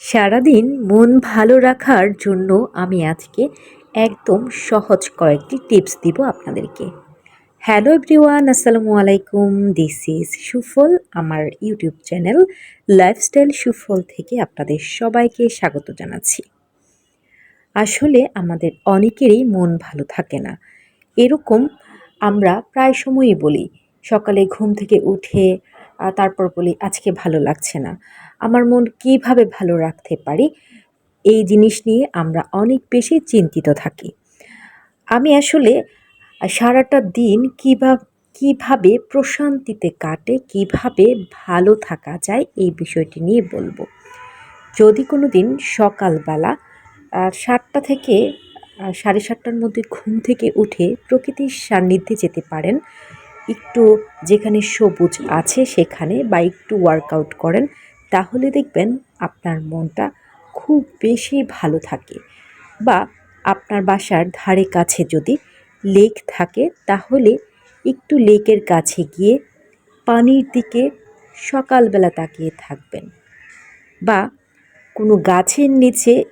সারাদিন মন ভালো রাখার জন্য আমি আজকে একদম সহজ কয়েকটি টিপস দিব আপনাদেরকে। হ্যালো এভরিওয়ান, আসসালামু আলাইকুম। দিস ইজ সুফল, আমার ইউটিউব চ্যানেল লাইফস্টাইল সুফল থেকে আপনাদের সবাইকে স্বাগত জানাচ্ছি। আসলে আমাদের অনেকেরই মন ভালো থাকে না। এরকম আমরা প্রায় সময়ই বলি, সকালে ঘুম থেকে উঠে তারপর বলি, আজকে ভালো লাগছে না। আমার মন কীভাবে ভালো রাখতে পারি? এই জিনিস নিয়ে আমরা অনেক বেশি চিন্তিত থাকি। আমি আসলে সারাটা দিন কীভাবে কীভাবে প্রশান্তিতে কাটে, কীভাবে ভালো থাকা যায়, এই বিষয়টি নিয়ে বলব। যদি কোনো দিন সকালবেলা সাতটা থেকে সাড়ে সাতটার মধ্যে ঘুম থেকে উঠে প্রকৃতির সান্নিধ্যে যেতে পারেন একটু যেখানে সবুজ আছে সেখানে বা একটু ওয়ার্কআউট করেন, তাহলে দেখবেন আপনার মনটা খুব বেশি ভালো থাকে। বা আপনার বাসার ধারে কাছে যদি লেক থাকে, তাহলে একটু লেকের কাছে গিয়ে পানির দিকে সকালবেলা তাকিয়ে থাকবেন। বা কোনো গাছের নিচে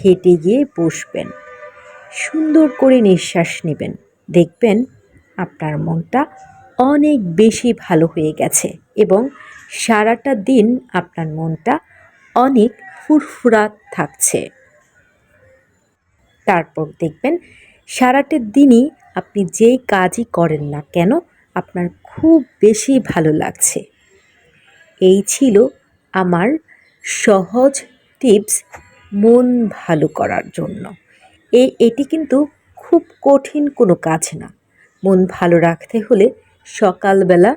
হেঁটে গিয়ে বসবেন। সুন্দর করে নিঃশ্বাস নেবেন। দেখবেন আপনার মনটা অনেক বেশি ভালো হয়ে গেছে এবং সারাটা দিন আপনার মনটা অনেক ফুরফুরা থাকছে। তারপর দেখবেন, সারাটা দিনই আপনি যেই কাজই করেন না কেন, আপনার খুব বেশি ভালো লাগছে। এই ছিল আমার সহজ টিপস মন ভালো করার জন্য। এই এটি কিন্তু খুব কঠিন কোনো কাজ না। মন ভালো রাখতে হলে সকালবেলা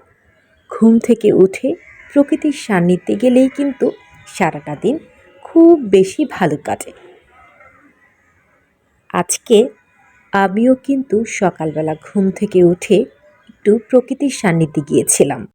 ঘুম থেকে উঠে প্রকৃতির সান্নিধ্যে গেলেই কিন্তু সারাটা দিন খুব বেশি ভালো কাটে। আজকে আমিও কিন্তু সকালবেলা ঘুম থেকে উঠে একটু প্রকৃতির সান্নিধ্যে গিয়েছিলাম।